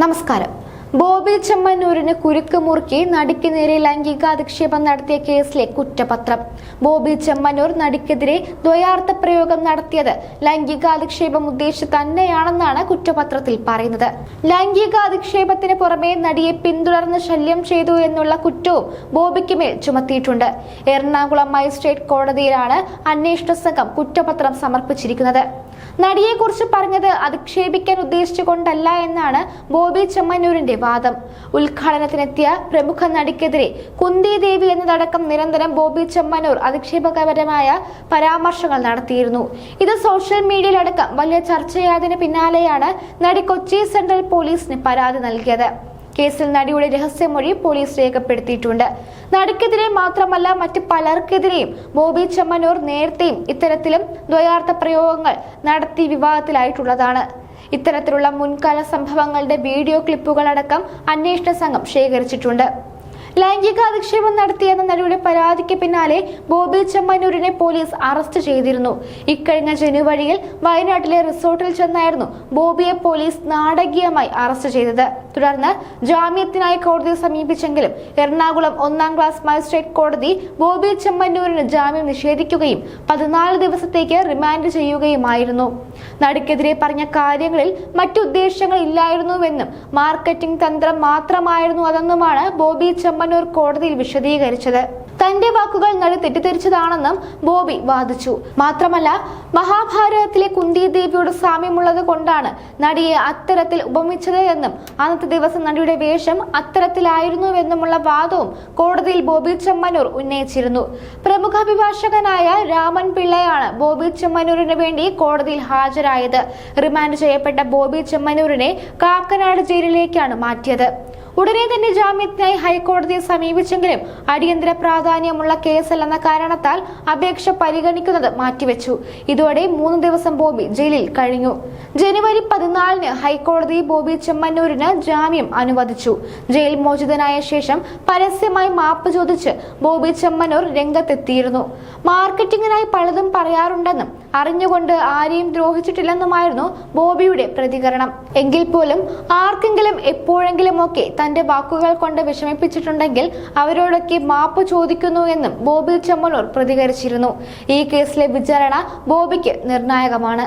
നമസ്കാരം. ബോബി ചെമ്മന്നൂരിന് കുരുക്ക് മുറുക്കി നടിക്ക് നേരെ ലൈംഗികാധിക്ഷേപം നടത്തിയ കേസിലെ കുറ്റപത്രം. ബോബി ചെമ്മന്നൂർ നടിക്കെതിരെ ദ്വയാർത്ഥ പ്രയോഗം നടത്തിയത് ലൈംഗികാധിക്ഷേപം ഉദ്ദേശിച്ച് തന്നെയാണെന്നാണ് കുറ്റപത്രത്തിൽ പറയുന്നത്. ലൈംഗികാധിക്ഷേപത്തിന് പുറമെ നടിയെ പിന്തുടർന്ന് ശല്യം ചെയ്തു എന്നുള്ള കുറ്റവും ബോബിക്ക് മേൽ ചുമത്തിയിട്ടുണ്ട്. എറണാകുളം മജിസ്ട്രേറ്റ് കോടതിയിലാണ് അന്വേഷണ സംഘം കുറ്റപത്രം സമർപ്പിച്ചിരിക്കുന്നത്. നടിയെക്കുറിച്ച് പറഞ്ഞത് അധിക്ഷേപിക്കാൻ ഉദ്ദേശിച്ചുകൊണ്ടല്ല എന്നാണ് ബോബി ചെമ്മന്നൂരിന്റെ വാദം. ഉദ്ഘാടനത്തിനെത്തിയ പ്രമുഖ നടിക്കെതിരെ കുന്തി ദേവി എന്നതടക്കം നിരന്തരം ബോബി ചെമ്മന്നൂർ അധിക്ഷേപകരമായ പരാമർശങ്ങൾ നടത്തിയിരുന്നു. ഇത് സോഷ്യൽ മീഡിയയിലടക്കം വലിയ ചർച്ചയായതിന് പിന്നാലെയാണ് നടി കൊച്ചി സെൻട്രൽ പോലീസിന് പരാതി നൽകിയത്. കേസിൽ നടിയുടെ രഹസ്യമൊഴി പോലീസ് രേഖപ്പെടുത്തിയിട്ടുണ്ട്. നടിക്കെതിരെ മാത്രമല്ല മറ്റ് പലർക്കെതിരെയും ബോബി ചെമ്മനൂർ നേരത്തെയും ഇത്തരത്തിലും ദ്വയാർത്ഥ പ്രയോഗങ്ങൾ നടത്തി വിവാദത്തിലായിട്ടുള്ളതാണ്. ഇത്തരത്തിലുള്ള മുൻകാല സംഭവങ്ങളുടെ വീഡിയോ ക്ലിപ്പുകൾ അടക്കം അന്വേഷണ സംഘം ശേഖരിച്ചിട്ടുണ്ട്. ലൈംഗിക അധിക്ഷേപം നടത്തിയെന്ന നടിയുടെ പരാതിക്ക് പിന്നാലെ ബോബി ചെമ്മന്നൂരിനെ പോലീസ് അറസ്റ്റ് ചെയ്തിരുന്നു. ഇക്കഴിഞ്ഞ ജനുവരിയിൽ വയനാട്ടിലെ റിസോർട്ടിൽ ചെന്നായിരുന്നു ബോബിയെ പോലീസ് നാടകീയമായി അറസ്റ്റ് ചെയ്തത്. തുടർന്ന് ജാമ്യത്തിനായി കോടതിയെ സമീപിച്ചെങ്കിലും എറണാകുളം ഒന്നാം ക്ലാസ് മജിസ്ട്രേറ്റ് കോടതി ബോബി ചെമ്മന്നൂരിന് ജാമ്യം നിഷേധിക്കുകയും പതിനാല് ദിവസത്തേക്ക് റിമാൻഡ് ചെയ്യുകയുമായിരുന്നു. നടിക്കെതിരെ പറഞ്ഞ കാര്യങ്ങളിൽ മറ്റു ഉദ്ദേശങ്ങൾ ഇല്ലായിരുന്നുവെന്നും മാർക്കറ്റിംഗ് തന്ത്രം മാത്രമായിരുന്നു അതെന്നുമാണ് ബോബി ചെമ്മന്നൂർ കോടതിയിൽ വിശദീകരിച്ചത്. തന്റെ വാക്കുകൾ നടി തെറ്റിദ്ധരിച്ചതാണെന്നും ബോബി വാദിച്ചു. മാത്രമല്ല മഹാഭാരതത്തിലെ കുന്തിദേവിയോട് സാമ്യമുള്ളത് കൊണ്ടാണ് നടിയെ അത്തരത്തിൽ ഉപമിച്ചത് എന്നും അന്നത്തെ ദിവസം നടിയുടെ വേഷം അത്തരത്തിലായിരുന്നുവെന്നുമുള്ള വാദവും കോടതിയിൽ ബോബി ചെമ്മനൂർ ഉന്നയിച്ചിരുന്നു. പ്രമുഖ അഭിഭാഷകനായ രാമൻ പിള്ളയാണ് ബോബി ചെമ്മനൂരിന് വേണ്ടി കോടതിയിൽ ഹാജരായത്. റിമാൻഡ് ചെയ്യപ്പെട്ട ബോബി ചെമ്മനൂരിനെ കാക്കനാട് ജയിലിലേക്കാണ് മാറ്റിയത്. ഉടനെ തന്നെ ജാമ്യത്തിനായി ഹൈക്കോടതിയെ സമീപിച്ചെങ്കിലും അടിയന്തര പ്രാധാന്യമുള്ള കേസല്ലെന്ന കാരണത്താൽ അപേക്ഷ പരിഗണിക്കുന്നത് മാറ്റിവെച്ചു. ഇതോടെ മൂന്ന് ദിവസം ബോബി ജയിലിൽ കഴിഞ്ഞു. ജനുവരി പതിനാലിന് ഹൈക്കോടതി ബോബി ചെമ്മന്നൂരിന് ജാമ്യം അനുവദിച്ചു. ജയിൽ മോചിതനായ ശേഷം പരസ്യമായി മാപ്പ് ചോദിച്ച് ബോബി ചെമ്മന്നൂർ രംഗത്തെത്തിയിരുന്നു. മാർക്കറ്റിംഗിനായി പലതും പറയാറുണ്ടെന്നും അറിഞ്ഞുകൊണ്ട് ആരെയും ദ്രോഹിച്ചിട്ടില്ലെന്നുമായിരുന്നു ബോബിയുടെ പ്രതികരണം. എങ്കിൽ പോലും ആർക്കെങ്കിലും എപ്പോഴെങ്കിലും ഒക്കെ തന്റെ വാക്കുകൾ കൊണ്ട് വിഷമിപ്പിച്ചിട്ടുണ്ടെങ്കിൽ അവരോടൊക്കെ മാപ്പ് ചോദിക്കുന്നു എന്നും ബോബി ചെമ്മണൂർ പ്രതികരിച്ചിരുന്നു. ഈ കേസിലെ വിചാരണ ബോബിക്ക് നിർണായകമാണ്.